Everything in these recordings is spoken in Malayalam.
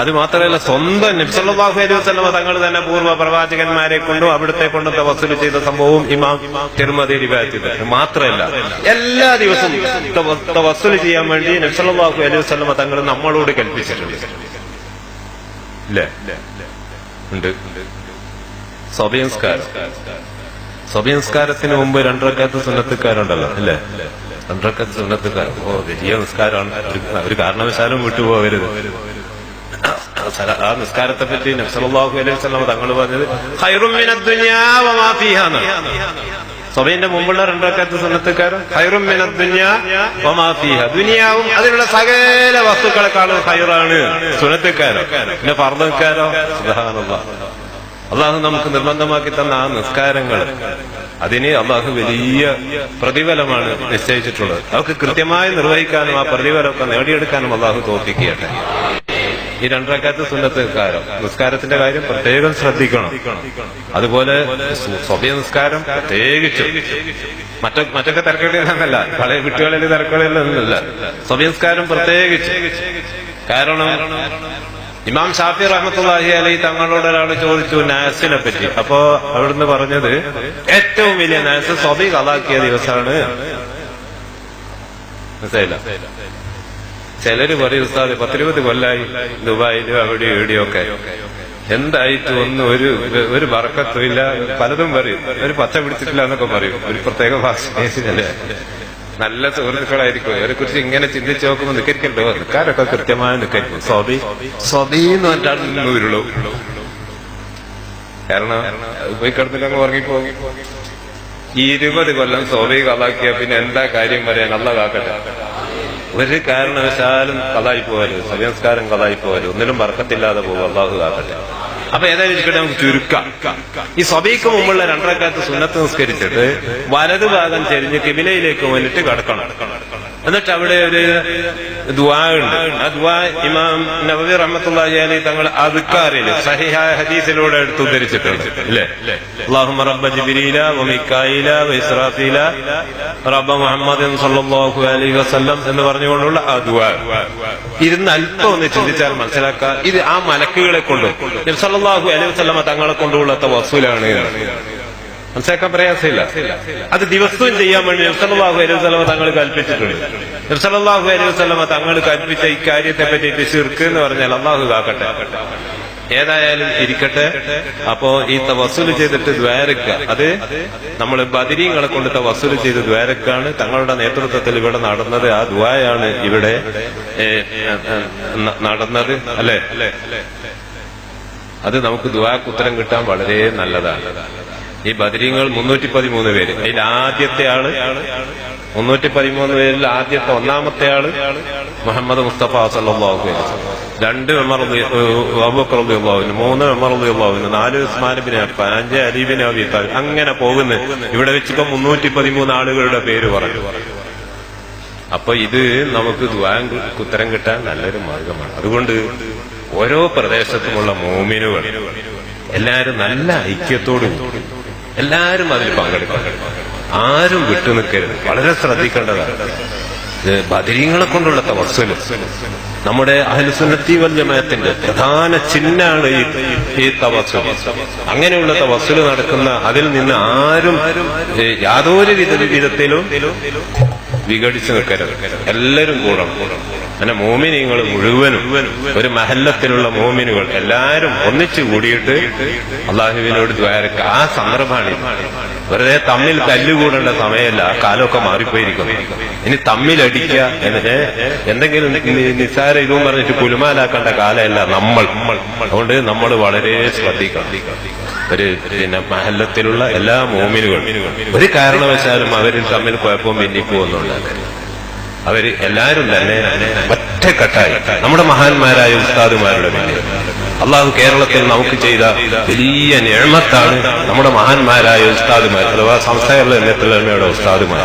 അത് മാത്രമല്ല സ്വന്തം നിബ്സല്ലാഹു അലൈഹി തങ്ങൾ തന്നെ പൂർവ പ്രവാചകന്മാരെ കൊണ്ടും അവിടുത്തെ കൊണ്ടും തവസ്സുൽ ചെയ്ത സംഭവം ഇമാം തിരുമതി റിവായത്ത് മാത്രമല്ല എല്ലാ ദിവസവും തവസ്സുൽ ചെയ്യാൻ വേണ്ടി നബ്സല്ലാഹു അലൈഹി വസ്ലമ തങ്ങൾ നമ്മളോട് കൽപ്പിച്ചിട്ടുണ്ട്. ഇല്ലേ? ഉണ്ട്. സ്വഭയംസ്കാരം. സ്വഭയംസ്കാരത്തിന് മുമ്പ് രണ്ടരക്കാലത്ത് സുന്നത്തുകാരുണ്ടല്ലോ അല്ലേ രണ്ടരക്കാലത്ത് സുന്നത്തുകാർ ഓ വലിയ നിസ്കാരമാണ്. ഒരു- കാരണവശാലും വിട്ടുപോകരുത് ആ നിസ്കാരത്തെ പറ്റി നബ്സലാഹു അലൈഹി വസല്ലം തങ്ങൾ പറഞ്ഞത്. സ്വബൈന്റെ മുമ്പുള്ള രണ്ടരക്കാലത്ത് സുനത്തുക്കാരും ഹൈറും. ദുനിയാവും അതിലുള്ള സകല വസ്തുക്കളെക്കാളും ഹൈറാണ് സുനത്തുക്കാരോ പിന്നെ ഫർദക്കാരോ? സുബ്ഹാനല്ലാഹ് അള്ളാഹു നമുക്ക് നിർബന്ധമാക്കി തന്ന ആ നിസ്കാരങ്ങൾ അതിന് അള്ളാഹു വലിയ പ്രതിഫലമാണ് നിശ്ചയിച്ചിട്ടുള്ളത്. അവർക്ക് കൃത്യമായി നിർവഹിക്കാനും ആ പ്രതിഫലമൊക്കെ നേടിയെടുക്കാനും അള്ളാഹു തോൽപ്പിക്കട്ടെ ഈ രണ്ടരക്കാലത്ത് സുന്നത്തുകാരം നിസ്കാരത്തിന്റെ കാര്യം പ്രത്യേകം ശ്രദ്ധിക്കണം. അതുപോലെ സ്വഭയ നിസ്കാരം പ്രത്യേകിച്ച്. മറ്റ മറ്റൊക്കെ തിരക്കുകളിലല്ല പഴയ കുട്ടികളിൽ തിരക്കുകളിലൊന്നുമില്ല. സ്വഭ്യ നിസ്കാരം പ്രത്യേകിച്ച്. കാരണം ഇമാം ഷാഫി റഹ്മത്തുള്ളാഹി അലൈ തങ്ങളോട് ഒരാൾ ചോദിച്ചു നാസിനെ പറ്റി. അപ്പോ അവിടുന്ന് പറഞ്ഞത് ഏറ്റവും വലിയ നാസ് സ്വബി കലാക്കിയ ദിവസമാണ് ചിലര് പറയും ഉസ്താദ് പത്തിരുപത് കൊല്ലായി ദുബായിലും അവിടെ ഇവിടെയും ഒക്കെ. എന്തായിട്ട് ഒന്നും ഒരു ഒരു വറക്കത്തും ഇല്ല. പലതും പറയും. ഒരു പച്ച പിടിച്ചിട്ടില്ല എന്നൊക്കെ പറയും. ഒരു പ്രത്യേക ഭാഷയിലെ നല്ല സുഹൃത്തുക്കളായിരിക്കും. അവരെ കുറിച്ച് ഇങ്ങനെ ചിന്തിച്ചു നോക്കുമ്പോൾ നിക്കരിക്കണ്ടോ? നിൽക്കാരൊക്കെ കൃത്യമായി നിക്കരിക്കും. സ്വബി സ്വബി എന്ന് പറഞ്ഞാൽ കാരണം പോയി കിടന്നില്ല ഉറങ്ങിപ്പോകും ഈ ഇരുപത് കൊല്ലം സോബി കഥാക്കിയ പിന്നെ എന്താ കാര്യം പറയാൻ അല്ല കാക്കട്ടെ. ഒരു കാരണവശാലും കഥായി പോകരുത് സംസ്കാരം കളായി പോകരുത് ഒന്നിലും വർക്കത്തില്ലാതെ പോകും. അള്ളാഹു കാക്കട്ടെ. അപ്പൊ ഏതായാലും ഇരിക്കട്ടെ നമുക്ക് ചുരുക്കാം. ഈ സഭയ്ക്ക് മുമ്പുള്ള രണ്ടരക്കാലത്ത് സുന്നത്ത് നിസ്കരിച്ചിട്ട് വലതുഭാഗം ചെരിഞ്ഞ് കിബിലയിലേക്ക് വന്നിട്ട് കടക്കണം. എന്നിട്ട് അവിടെ ഒരു ദുആ ഉണ്ട്. ആ ദുആ ഇമാം നബവി റഹ്മത്തുള്ളാഹി അലൈഹി തങ്ങൾ അതുക്കാറിന് സഹിഹായ ഹദീസിലൂടെ എടുത്ത് ഉദ്ധരിച്ചിട്ടുണ്ട്. ഇല്ലേ? അല്ലാഹുമ്മ റബ്ബ ജിബ്രീല വ വൈസ്രാഫീല റബ്ബ മുഹമ്മദ് സല്ലല്ലാഹു അലൈഹി വസല്ലം എന്ന് പറഞ്ഞുകൊണ്ടുള്ള ആ ദുആ. ഇരുന്ന് അല്പം ഒന്ന് ചിന്തിച്ചാൽ മനസ്സിലാക്കാം. ഇത് ആ മലക്കുകളെ കൊണ്ടും സല്ലല്ലാഹു അലൈഹി വസല്ലമ തങ്ങളെ കൊണ്ടുള്ള തവസ്സുലാണ്. മനസ്സിലാക്കാൻ പ്രയാസമില്ല. അത് ദിവസവും ചെയ്യാൻ വേണ്ടി നിർസലാഹു അലൈഹി വസല്ലമ തങ്ങൾ കൽപ്പിച്ചിട്ടുണ്ട്. നിർസലാഹു അലൈഹി വസല്ലമ തങ്ങൾ കൽപ്പിച്ച ഈ കാര്യത്തെ പറ്റിയിട്ട് ശിർക്ക് എന്ന് പറഞ്ഞാൽ അള്ളാഹു കാക്കട്ടെ ഏതായാലും ഇരിക്കട്ടെ. അപ്പോ ഈ വസൂൽ ചെയ്തിട്ട് ദ്വാരക്ക അത് നമ്മൾ ബദിരീങ്ങളെ കൊണ്ട് വസൂൽ ചെയ്ത് ദ്വാരക്കാണ്. തങ്ങളുടെ നേതൃത്വത്തിൽ ഇവിടെ നടന്നത്. ആ ദ്വായാണ് ഇവിടെ നടന്നത്. അല്ലെ? അത് നമുക്ക് ദുവാക്ക് ഉത്തരം കിട്ടാൻ വളരെ നല്ലതാണ്. ഈ ബദരീങ്ങൾ മുന്നൂറ്റി പതിമൂന്ന് പേര്. അതിൽ ആദ്യത്തെ ആൾ മുന്നൂറ്റി പതിമൂന്ന് പേരിൽ ആദ്യത്തെ ഒന്നാമത്തെ ആൾ മുഹമ്മദ് മുസ്തഫ സല്ലാഹു. രണ്ട് മെമ്മർ അബൂക്കറുദ്ദീള്ളാഹുവിന് മൂന്ന് ഉദ്ദീള്ളാഹുവിന് നാല് ഉസ്മാനബിന് അഞ്ച് അലീബിന് അബി അങ്ങനെ പോകുന്നു. ഇവിടെ വെച്ചിപ്പോ മുന്നൂറ്റി പതിമൂന്ന് ആളുകളുടെ പേര് പറഞ്ഞു. അപ്പൊ ഇത് നമുക്ക് ഉത്തരം കിട്ടാൻ നല്ലൊരു മാർഗമാണ്. അതുകൊണ്ട് ഓരോ പ്രദേശത്തുമുള്ള മോമിനുകൾ എല്ലാരും നല്ല ഐക്യത്തോടു കൂടി എല്ലാരും അതിൽ പങ്കെടുക്കണം. ആരും വിട്ടുനിൽക്കരുത് വളരെ ശ്രദ്ധിക്കേണ്ടതാണ്. ബദരീങ്ങളെ കൊണ്ടുള്ള തവസ്സൽ. നമ്മുടെ അഹലുസുന്നത്തി വൽ ജമാഅത്തിന്റെ പ്രധാന ചിഹ്നാണ് ഈ ഈ തവസ്സുൽ അങ്ങനെയുള്ള തവസ്സുൽ നടക്കുന്ന അതിൽ നിന്ന് ആരും യാതൊരു വിധ വിധത്തിലും വിഘടിച്ചു നിൽക്കരുത്. എല്ലാവരും കൂടണം. അങ്ങനെ മോമിനിങ്ങൾ മുഴുവനും ഒരു മഹല്ലത്തിലുള്ള മോമിനുകൾ എല്ലാരും ഒന്നിച്ചു കൂടിയിട്ട് അള്ളാഹുവിനോട് ദ്വാരക്ക ആ സന്ദർഭമാണ്. വെറുതെ തമ്മിൽ തല്ലുകൂടേണ്ട സമയമല്ല. ആ കാലമൊക്കെ മാറിപ്പോയിരിക്കുന്നു. ഇനി തമ്മിലടിക്കുക എന്നിട്ട് എന്തെങ്കിലും നിസ്സാര ഇതും പറഞ്ഞിട്ട് കുലുമാലാക്കേണ്ട കാലമല്ല നമ്മൾ. അതുകൊണ്ട് നമ്മൾ വളരെ ശ്രദ്ധിക്കണം. ഒരു പിന്നെ മഹല്ലത്തിലുള്ള എല്ലാ മോമിനുകളും. ഒരു കാരണവശാലും അവരിൽ തമ്മിൽ കുഴപ്പവും ഭിന്നിപ്പുമൊന്നും ഉണ്ടാക്കരുത്. അവർ എല്ലാരും തന്നെ ഒറ്റക്കെട്ടായി നമ്മുടെ മഹാന്മാരായ ഉസ്താദുമാരുടെ പിന്നെ അള്ളാഹു കേരളത്തിൽ നമുക്ക് ചെയ്ത വലിയ നിഴമത്താണ് നമ്മുടെ മഹാന്മാരായ ഉസ്താദുമാർ അഥവാ സംസ്ഥാന ഉസ്താദുമാർ.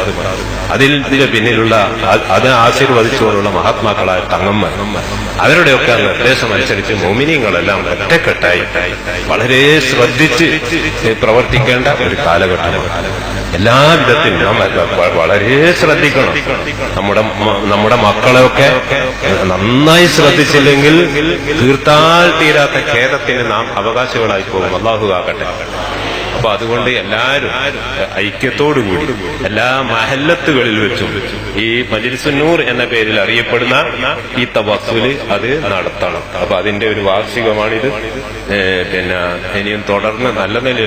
അതിന്റെ പിന്നിലുള്ള അത് ആശീർവദിച്ചുകൊണ്ടുള്ള മഹാത്മാക്കളായ തങ്ങമ്മ അവരുടെയൊക്കെ നിർദ്ദേശം അനുസരിച്ച് മോമിനിയങ്ങളെല്ലാം ഒറ്റക്കെട്ടായി വളരെ ശ്രദ്ധിച്ച് പ്രവർത്തിക്കേണ്ട ഒരു കാലഘട്ടമാണ്. എല്ലാ വിധത്തിലും നാം വളരെ ശ്രദ്ധിക്കണം. നമ്മുടെ നമ്മുടെ മക്കളെയൊക്കെ നന്നായി ശ്രദ്ധിച്ചില്ലെങ്കിൽ തീർത്താൽ തീരാത്ത ഖേദത്തിന് നാം അവകാശികളായി പോകും. അള്ളാഹു ആകട്ടെ. അപ്പൊ അതുകൊണ്ട് എല്ലാവരും ഐക്യത്തോടുകൂടി എല്ലാ മഹല്ലത്തുകളിൽ വെച്ചും ഈ മജിൽസുന്നൂർ എന്ന പേരിൽ അറിയപ്പെടുന്ന ഈ തവസുൽ അത് നടത്തണം. അപ്പൊ അതിന്റെ ഒരു വാർഷികമാണിത്. പിന്നെ ഇനിയും തുടർന്ന് നല്ല നിലയിൽ